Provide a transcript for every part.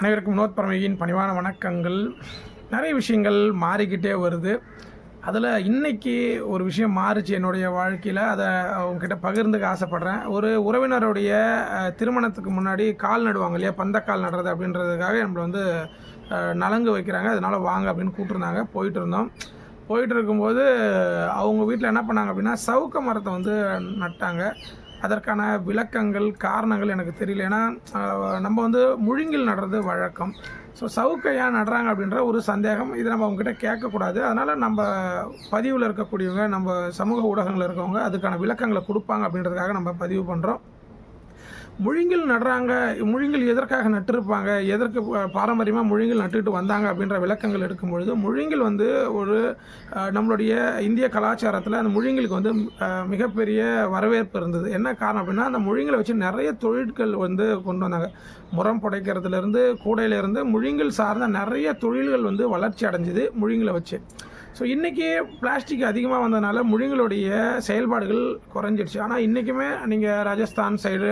அனைவருக்கும் வினோத் பரமையின் பணிவான வணக்கங்கள். நிறைய விஷயங்கள் மாறிக்கிட்டே வருது. அதில் இன்றைக்கி ஒரு விஷயம் மாறுச்சு என்னுடைய வாழ்க்கையில். அதை அவங்கக்கிட்ட பகிர்ந்துக்க ஆசைப்பட்றேன். ஒரு உறவினருடைய திருமணத்துக்கு முன்னாடி கால் நடுவாங்க இல்லையா? பந்தக்கால் நடுறது அப்படின்றதுக்காக நம்மளை வந்து நலங்கு வைக்கிறாங்க. அதனால் வாங்க அப்படின்னு கூப்பிட்ருந்தாங்க போயிட்டு இருந்தோம். போயிட்டு இருக்கும்போது அவங்க வீட்டில் என்ன பண்ணாங்க அப்படின்னா சவுக்க மரத்தை வந்து நட்டாங்க. அதற்கான விளக்கங்கள் காரணங்கள் எனக்கு தெரியல. ஏன்னா நம்ம வந்து முழுங்கில் நடுறது வழக்கம். ஸோ சவுக்கையா நடுறாங்க அப்படின்ற ஒரு சந்தேகம். இதை நம்ம அவங்ககிட்ட கேட்கக்கூடாது. அதனால் நம்ம பதிவில் இருக்கக்கூடியவங்க நம்ம சமூக ஊடகங்களில் இருக்கவங்க அதுக்கான விளக்கங்களை கொடுப்பாங்க அப்படின்றதுக்காக நம்ம பதிவு பண்ணுறோம் முழுங்கில் நடுறாங்க முழுங்கில் எதற்காக நட்டிருப்பாங்க எதற்கு பாரம்பரியமாக முழுங்கில் நட்டுட்டு வந்தாங்க அப்படின்ற விளக்கங்கள் எடுக்கும் பொழுது முழுங்கில் வந்து ஒரு நம்மளுடைய இந்திய கலாச்சாரத்தில் அந்த முழுங்கிலுக்கு வந்து மிகப்பெரிய வரவேற்பு இருந்தது. என்ன காரணம் அப்படின்னா அந்த முழுங்கிலை வச்சு நிறைய தொழில்கள் வந்து கொண்டு வந்தாங்க. முறம் புடைக்கிறதுலேருந்து கூடையிலேருந்து முழுங்கில் சார்ந்த நிறைய தொழில்கள் வந்து வளர்ச்சி அடைஞ்சிது முழுங்கிலை வச்சு. ஸோ இன்றைக்கி பிளாஸ்டிக் அதிகமாக வந்ததுனால முழுங்களுடைய செயல்பாடுகள் குறைஞ்சிடுச்சு. ஆனால் இன்றைக்குமே நீங்கள் ராஜஸ்தான் சைடு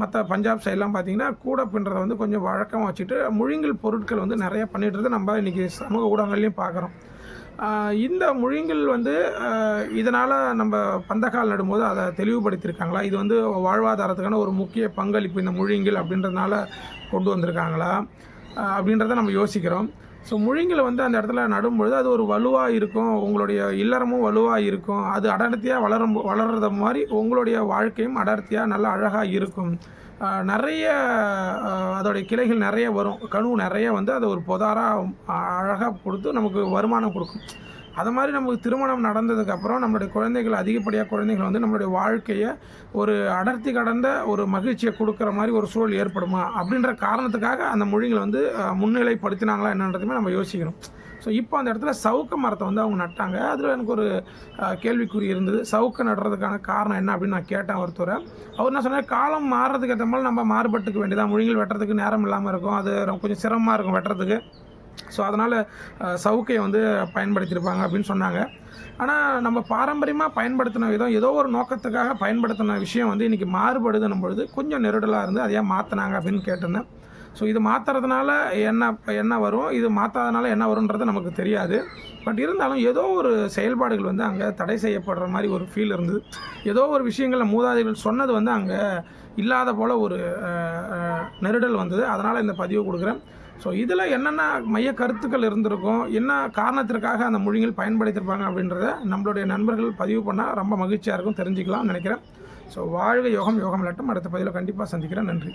மற்ற பஞ்சாப் சைட்லாம் பார்த்தீங்கன்னா கூடை பின்றதை வந்து கொஞ்சம் வழக்கமாக வச்சுட்டு முழுங்கல் பொருட்கள் வந்து நிறைய பண்ணிட்டு நம்ம இன்றைக்கி சமூக ஊடகங்கள்லையும் பார்க்குறோம் இந்த முழுங்கில் வந்து இதனால் நம்ம பந்தக்கால் நடும்போது அதை தெளிவுபடுத்தியிருக்காங்களா? இது வந்து வாழ்வாதாரத்துக்கான ஒரு முக்கிய பங்களிப்பு இந்த மொழிங்கள் அப்படின்றதுனால கொண்டு வந்திருக்காங்களா? அப்படின்றத நம்ம யோசிக்கிறோம். ஸோ முழுங்கில் வந்து அந்த இடத்துல நடும்பொழுது அது ஒரு வலுவாக இருக்கும். உங்களுடைய இல்லறமும் வலுவாக இருக்கும். அது அடர்த்தியாக வளரும் வளர்றது மாதிரி உங்களுடைய வாழ்க்கையும் அடர்த்தியாக நல்லா அழகாக இருக்கும். நிறைய அதோடைய கிளைகள் நிறைய வரும். கனவு நிறைய வந்து அதை ஒரு பொதாராக அழகாக கொடுத்து நமக்கு வருமானம் கொடுக்கும். அது மாதிரி நமக்கு திருமணம் நடந்ததுக்கப்புறம் நம்மளுடைய குழந்தைகள் அதிகப்படியாக குழந்தைகள் வந்து நம்மளுடைய வாழ்க்கையை ஒரு அடர்த்தி கடந்த ஒரு மகிழ்ச்சியை கொடுக்குற மாதிரி ஒரு சூழல் ஏற்படுமா? அப்படின்ற காரணத்துக்காக அந்த மொழிகளை வந்து முன்னிலைப்படுத்தினாங்களா என்னன்றதுமே நம்ம யோசிக்கணும். ஸோ இப்போ அந்த இடத்துல சவுக்க மரத்தை வந்து அவங்க நட்டாங்க. அதில் எனக்கு ஒரு கேள்விக்குறி இருந்தது. சவுக்க நடுறதுக்கான காரணம் என்ன அப்படின்னு நான் கேட்டேன் ஒருத்தரை. அவர் என்ன சொன்னார்? காலம் மாறுறதுக்கு ஏற்ற மாதிரி நம்ம மாறுபட்டுக்க வேண்டியதான் மொழிகள் வெட்டுறதுக்கு நேரம் இல்லாமல் இருக்கும். அது ரொம்ப கொஞ்சம் சிரமமாக இருக்கும் வெட்டுறதுக்கு. ஸோ அதனால் சவுக்கையை வந்து பயன்படுத்தியிருப்பாங்க அப்படின்னு சொன்னாங்க. ஆனால் நம்ம பாரம்பரியமாக பயன்படுத்தின விதம் ஏதோ ஒரு நோக்கத்துக்காக பயன்படுத்தின விஷயம் வந்து இன்றைக்கி மாறுபடுதுன்னும் பொழுது கொஞ்சம் நெருடலாக இருந்து அதை ஏன் மாற்றினாங்க அப்படின்னு கேட்டிருந்தேன். ஸோ இது மாற்றுறதுனால என்ன என்ன வரும்? இது மாற்றாதனால என்ன வரும்ன்றது நமக்கு தெரியாது. பட் இருந்தாலும் ஏதோ ஒரு செயல்பாடுகள் வந்து அங்கே தடை செய்யப்படுற மாதிரி ஒரு ஃபீல் இருந்தது. ஏதோ ஒரு விஷயங்களில் மூதாதைகள் சொன்னது வந்து அங்கே இல்லாத போல் ஒரு நெருடல் வந்தது. அதனால் இந்த பதிவு கொடுக்குறேன். ஸோ இதில் என்னென்ன மைய கருத்துக்கள் இருந்திருக்கும் என்ன காரணத்திற்காக அந்த மொழிகள் பயன்படுத்தியிருப்பாங்க அப்படின்றத நம்மளுடைய நண்பர்கள் பதிவு பண்ணால் ரொம்ப மகிழ்ச்சியாக இருக்கும் தெரிஞ்சுக்கலாம்னு நினைக்கிறேன். ஸோ வாழ்க யோகம் யோகம் இல்லாட்டும் அடுத்த பதிவில் கண்டிப்பாக சந்திக்கிறேன். நன்றி.